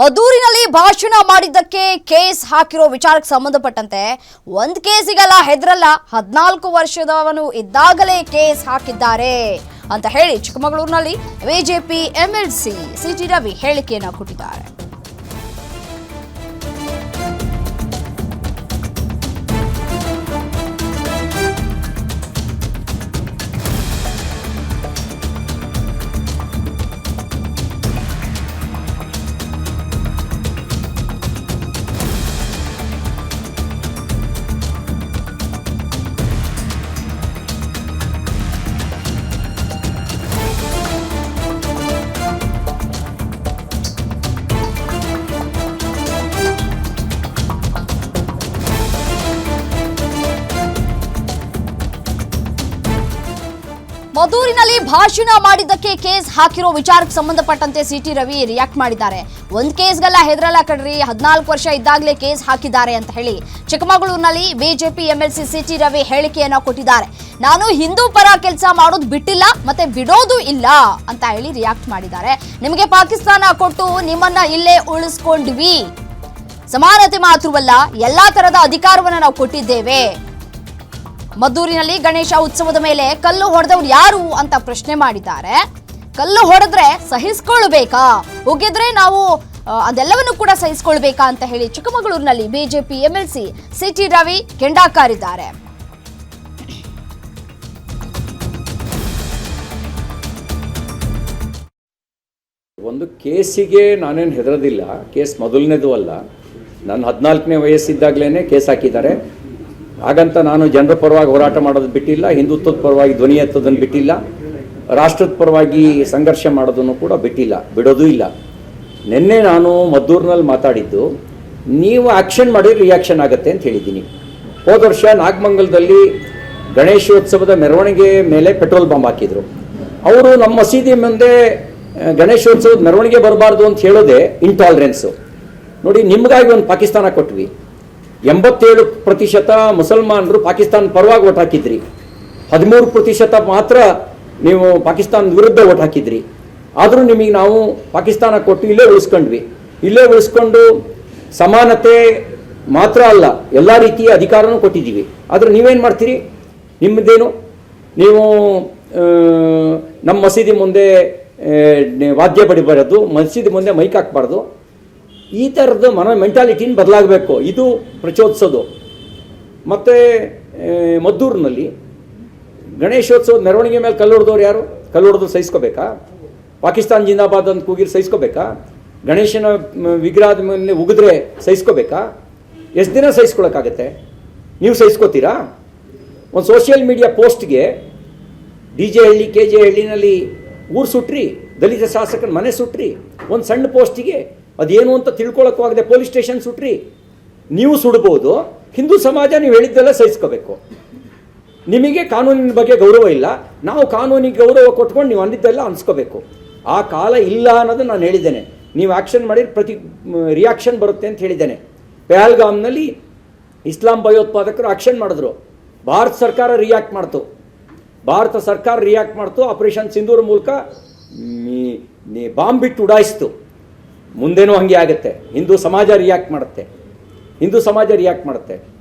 ಮದ್ದೂರಿನಲ್ಲಿ ಭಾಷಣ ಮಾಡಿದ್ದಕ್ಕೆ ಕೇಸ್ ಹಾಕಿರೋ ವಿಚಾರಕ್ಕೆ ಸಂಬಂಧಪಟ್ಟಂತೆ ಒಂದ್ ಕೇಸಿಗಲ್ಲ ಹೆದರಲ್ಲ. ಹದಿನಾಲ್ಕು ವರ್ಷದವನು ಇದ್ದಾಗಲೇ ಕೇಸ್ ಹಾಕಿದ್ದಾರೆ ಅಂತ ಹೇಳಿ ಚಿಕ್ಕಮಗಳೂರಿನಲ್ಲಿ ಬಿಜೆಪಿ ಎಂಎಲ್ಸಿ ಸಿಟಿ ರವಿ ಹೇಳಿಕೆಯನ್ನು ಕೊಟ್ಟಿದ್ದಾರೆ. ಮದ್ದೂರಿನಲ್ಲಿ ಭಾಷಣ ಮಾಡಿದ್ದಕ್ಕೆ ಕೇಸ್ ಹಾಕಿರೋ ವಿಚಾರಕ್ಕೆ ಸಂಬಂಧಪಟ್ಟಂತೆ ಸಿಟಿ ರವಿ ರಿಯಾಕ್ಟ್ ಮಾಡಿದ್ದಾರೆ. ಒಂದ್ ಕೇಸ್ಗೆಲ್ಲ ಹೆದರಲ್ಲ ಕಡ್ರಿ ಹದಿನಾಲ್ಕು ವರ್ಷ ಇದ್ದಾಗಲೇ ಕೇಸ್ ಹಾಕಿದ್ದಾರೆ ಅಂತ ಹೇಳಿ ಚಿಕ್ಕಮಗಳೂರಿನಲ್ಲಿ ಬಿಜೆಪಿ ಎಂಎಲ್ಸಿ ಸಿಟಿ ರವಿ ಹೇಳಿಕೆಯನ್ನ ಕೊಟ್ಟಿದ್ದಾರೆ. ನಾನು ಹಿಂದೂ ಪರ ಕೆಲಸ ಮಾಡೋದು ಬಿಟ್ಟಿಲ್ಲ, ಮತ್ತೆ ಬಿಡೋದು ಇಲ್ಲ ಅಂತ ಹೇಳಿ ರಿಯಾಕ್ಟ್ ಮಾಡಿದ್ದಾರೆ. ನಿಮಗೆ ಪಾಕಿಸ್ತಾನ ಕೊಟ್ಟು ನಿಮ್ಮನ್ನ ಇಲ್ಲೇ ಉಳಿಸ್ಕೊಂಡ್ವಿ. ಸಮಾನತೆ ಮಾತ್ರವಲ್ಲ, ಎಲ್ಲಾ ತರದ ಅಧಿಕಾರವನ್ನ ನಾವು ಕೊಟ್ಟಿದ್ದೇವೆ. ಮದ್ದೂರಿನಲ್ಲಿ ಗಣೇಶ ಉತ್ಸವದ ಮೇಲೆ ಕಲ್ಲು ಹೊಡೆದವ್ರು ಯಾರು ಅಂತ ಪ್ರಶ್ನೆ ಮಾಡಿದ್ದಾರೆ. ಕಲ್ಲು ಹೊಡೆದ್ರೆ ಸಹಿಸ್ಕೊಳ್ಬೇಕಾ? ಉಗಿದ್ರೆ ನಾವು ಅದೆಲ್ಲವನ್ನು ಕೂಡ ಸಹಿಸ್ಕೊಳ್ಬೇಕಾ ಅಂತ ಹೇಳಿ ಚಿಕ್ಕಮಗಳೂರಿನಲ್ಲಿ ಬಿಜೆಪಿ ಎಂಎಲ್ಸಿ ಸಿಟಿ ರವಿ ಕೆಂಡಾಕಾರಿದ್ದಾರೆ. ಒಂದು ಕೇಸಿಗೆ ನಾನೇನು ಹೆದರೋದಿಲ್ಲ. ಕೇಸ್ ಮೊದಲನೇದು ಅಲ್ಲ. ನಾನು ಹದಿನಾಲ್ಕನೇ ವಯಸ್ಸಿದ್ದಾಗಲೇ ಕೇಸ್ ಹಾಕಿದ್ದಾರೆ. ಹಾಗಂತ ನಾನು ಜನರ ಪರವಾಗಿ ಹೋರಾಟ ಮಾಡೋದು ಬಿಟ್ಟಿಲ್ಲ, ಹಿಂದುತ್ವದ ಪರವಾಗಿ, ಧ್ವನಿ ಎತ್ತೋದನ್ನು ಬಿಟ್ಟಿಲ್ಲ, ರಾಷ್ಟ್ರದ ಪರವಾಗಿ ಸಂಘರ್ಷ ಮಾಡೋದನ್ನು ಕೂಡ ಬಿಟ್ಟಿಲ್ಲ, ಬಿಡೋದೂ ಇಲ್ಲ. ನಿನ್ನೆ ನಾನು ಮದ್ದೂರಿನಲ್ಲಿ ಮಾತಾಡಿದ್ದು, ನೀವು ಆ್ಯಕ್ಷನ್ ಮಾಡಿ ರಿಯಾಕ್ಷನ್ ಆಗುತ್ತೆ ಅಂತ ಹೇಳಿದ್ದೀನಿ. ಹೋದ ವರ್ಷ ನಾಗಮಂಗಲದಲ್ಲಿ ಗಣೇಶೋತ್ಸವದ ಮೆರವಣಿಗೆ ಮೇಲೆ ಪೆಟ್ರೋಲ್ ಬಾಂಬ್ ಹಾಕಿದ್ರು. ಅವರು ನಮ್ಮ ಮಸೀದಿ ಮುಂದೆ ಗಣೇಶೋತ್ಸವದ ಮೆರವಣಿಗೆ ಬರಬಾರ್ದು ಅಂತ ಹೇಳೋದೇ ಇಂಟಾಲರೆನ್ಸು ನೋಡಿ, ನಿಮಗಾಗಿ ಒಂದು ಪಾಕಿಸ್ತಾನ ಕೊಟ್ವಿ. ಎಂಬತ್ತೇಳು ಪ್ರತಿಶತ ಮುಸಲ್ಮಾನರು ಪಾಕಿಸ್ತಾನ ಪರವಾಗಿ ಓಟ್ ಹಾಕಿದ್ರಿ. ಹದಿಮೂರು ಪ್ರತಿಶತ ಮಾತ್ರ ನೀವು ಪಾಕಿಸ್ತಾನದ ವಿರುದ್ಧ ಓಟ್ ಹಾಕಿದ್ರಿ. ಆದರೂ ನಿಮಗೆ ನಾವು ಪಾಕಿಸ್ತಾನ ಕೊಟ್ಟು ಇಲ್ಲೇ ಉಳಿಸ್ಕೊಂಡ್ವಿ. ಇಲ್ಲೇ ಉಳಿಸ್ಕೊಂಡು ಸಮಾನತೆ ಮಾತ್ರ ಅಲ್ಲ, ಎಲ್ಲ ರೀತಿಯ ಅಧಿಕಾರನೂ ಕೊಟ್ಟಿದ್ದೀವಿ. ಆದರೆ ನೀವೇನು ಮಾಡ್ತೀರಿ? ನಿಮ್ಮದೇನು? ನೀವು ನಮ್ಮ ಮಸೀದಿ ಮುಂದೆ ವಾದ್ಯ ಬಡಿಬಾರದು, ಮಸೀದಿ ಮುಂದೆ ಮೈಕ್ ಹಾಕ್ಬಾರ್ದು. ಈ ಥರದ ಮನ ಮೆಂಟಾಲಿಟಿನ ಬದಲಾಗಬೇಕು. ಇದು ಪ್ರಚೋದಿಸೋದು ಮತ್ತು ಮದ್ದೂರಿನಲ್ಲಿ ಗಣೇಶೋತ್ಸವದ ಮೆರವಣಿಗೆ ಮೇಲೆ ಕಲ್ಲು ಹೊಡೆದವ್ರು ಯಾರು? ಕಲ್ಲು ಹೊಡೆದು ಸಹಿಸ್ಕೋಬೇಕಾ? ಪಾಕಿಸ್ತಾನ್ ಜಿಂದಾಬಾದ್ ಅಂತ ಕೂಗಿರ್ ಸಹಿಸ್ಕೋಬೇಕಾ? ಗಣೇಶನ ವಿಗ್ರಹದ ಮೇಲೆ ಉಗಿದ್ರೆ ಸಹಿಸ್ಕೋಬೇಕಾ? ಎಷ್ಟು ದಿನ ಸಹಿಸ್ಕೊಳಕ್ಕಾಗತ್ತೆ? ನೀವು ಸಹಿಸ್ಕೋತೀರಾ? ಒಂದು ಸೋಷಿಯಲ್ ಮೀಡಿಯಾ ಪೋಸ್ಟ್ಗೆ D J Halli, K J ಹಳ್ಳಿನಲ್ಲಿ ಊರು ಸುಟ್ರಿ, ದಲಿತ ಶಾಸಕನ ಮನೆ ಸುಟ್ರಿ, ಒಂದು ಸಣ್ಣ ಪೋಸ್ಟಿಗೆ ಅದೇನು ಅಂತ ತಿಳ್ಕೊಳಕ್ಕಾಗದೆ ಪೊಲೀಸ್ ಸ್ಟೇಷನ್ ಸುಟ್ರಿ. ನೀವು ಸುಡ್ಬೋದು, ಹಿಂದೂ ಸಮಾಜ ನೀವು ಹೇಳಿದ್ದೆಲ್ಲ ಸಹಿಸ್ಕೋಬೇಕು. ನಿಮಗೆ ಕಾನೂನಿನ ಬಗ್ಗೆ ಗೌರವ ಇಲ್ಲ, ನಾವು ಕಾನೂನಿಗೆ ಗೌರವ ಕೊಟ್ಕೊಂಡು ನೀವು ಅಂದಿದ್ದೆಲ್ಲ ಅನ್ಸ್ಕೋಬೇಕು. ಆ ಕಾಲ ಇಲ್ಲ ಅನ್ನೋದು ನಾನು ಹೇಳಿದ್ದೇನೆ. ನೀವು ಆ್ಯಕ್ಷನ್ ಮಾಡಿದ್ರೆ ಪ್ರತಿ ರಿಯಾಕ್ಷನ್ ಬರುತ್ತೆ ಅಂತ ಹೇಳಿದ್ದೇನೆ. ಪೆಹಲ್ಗಾಮ್ನಲ್ಲಿ ಇಸ್ಲಾಂ ಭಯೋತ್ಪಾದಕರು ಆಕ್ಷನ್ ಮಾಡಿದ್ರು. ಭಾರತ ಸರ್ಕಾರ ರಿಯಾಕ್ಟ್ ಮಾಡ್ತು. ಭಾರತ ಸರ್ಕಾರ ರಿಯಾಕ್ಟ್ ಮಾಡ್ತು. ಆಪರೇಷನ್ ಸಿಂಧೂರ್ ಮೂಲಕ ಬಾಂಬ್ ಬಿಟ್ಟು ಉಡಾಯಿಸ್ತು. ಮುಂದೇನೂ ಹಂಗೆ ಆಗುತ್ತೆ. ಹಿಂದೂ ಸಮಾಜ ರಿಯಾಕ್ಟ್ ಮಾಡುತ್ತೆ. ಹಿಂದೂ ಸಮಾಜ ರಿಯಾಕ್ಟ್ ಮಾಡುತ್ತೆ.